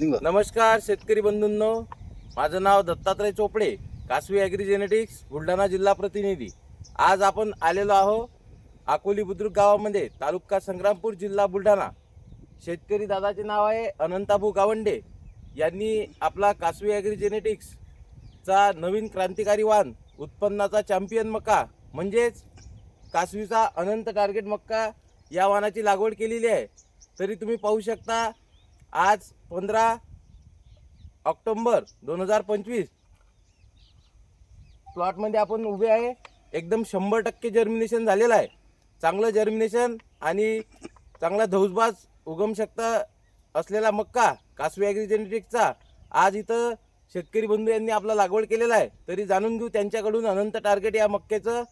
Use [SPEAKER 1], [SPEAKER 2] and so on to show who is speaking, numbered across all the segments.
[SPEAKER 1] नमस्कार शेतकरी बंधूंनो. माझं नाव दत्तात्रय चोपडे कासवी ॲग्री जेनेटिक्स बुलढाणा जिल्हा प्रतिनिधी. आज आपण आलेलो आहो अकोली बुद्रुक गावामध्ये तालुका संग्रामपूर जिल्हा बुलढाणा. शेतकरी दादाचे नाव आहे अनंताभू गावंडे. यांनी आपला कासवी ॲग्री जेनेटिक्सचा नवीन क्रांतिकारी वाण उत्पन्नाचा चॅम्पियन मका म्हणजेच कासवीचा अनंत टार्गेट मक्का या वाणाची लागवड केलेली आहे. तरी तुम्ही पाहू शकता आज पंधरा ऑक्टोंबर दोन हजार पंचवीस. प्लॉटमध्ये आपण उभे आहे. एकदम शंभर टक्के जर्मिनेशन झालेलं आहे. चांगलं जर्मिनेशन आणि चांगला धौसबाज उगमशक्ता असलेला मक्का कासवी ॲग्रिजेनेटिक्सचा आज इथं शेतकरी बंधू यांनी आपला लागवड केलेला आहे. तरी जाणून घेऊ त्यांच्याकडून अनंत टार्गेट या मक्क्याचं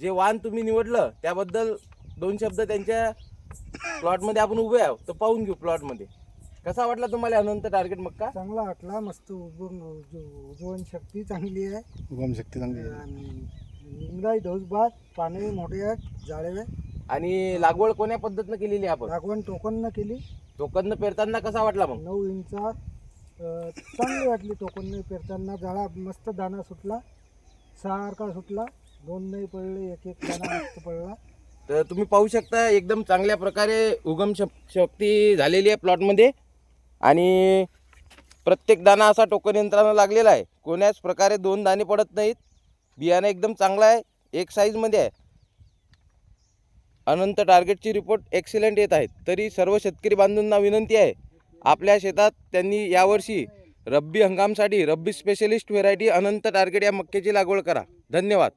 [SPEAKER 1] जे वाण तुम्ही निवडलं त्याबद्दल दोन शब्द त्यांच्या प्लॉटमध्ये आपण उभे आहोत. तर पाहून घेऊ प्लॉटमध्ये कसा वाटला तुम्हाला अनंत टार्गेट मक्का?
[SPEAKER 2] चांगला वाटला मस्त उजवून उजवण शक्ती चांगली आहे.
[SPEAKER 3] उगम शक्ती चांगली आहे.
[SPEAKER 2] आणि निंदाई डोसबाद पाने मोठे आहेत जाळे आहे.
[SPEAKER 1] आणि लागवड कोण्या पद्धतीनं केलेली आहे आपण?
[SPEAKER 2] लागवण टोकन न केली.
[SPEAKER 1] टोकननं पेरताना कसा वाटला मग?
[SPEAKER 2] नऊ इंचात अं, चांगली वाटली टोकन पेरताना. जाळा मस्त दाणा सुटला. सारखा सुटला. दोन नाही पडले एक एक दाणा मस्त पडला.
[SPEAKER 1] तर तुम्ही पाहू शकता एकदम चांगल्या प्रकारे उगम शक- शक्ती झालेली आहे प्लॉटमध्ये आणि प्रत्येक दाणा असा टोकन यंत्रानं लागलेला आहे. कोण्याच प्रकारे दोन दाणे पडत नाहीत. बियाणं एकदम चांगलं आहे. एक साईजमध्ये आहे. अनंत टार्गेटची रिपोर्ट एक्सिलेंट येत आहेत. तरी सर्व शेतकरी बांधूंना विनंती आहे. आपल्या शेतात त्यांनी यावर्षी rabi हंगामसाठी rabi specialist variety Anant target या मक्याची लागवड करा. धन्यवाद.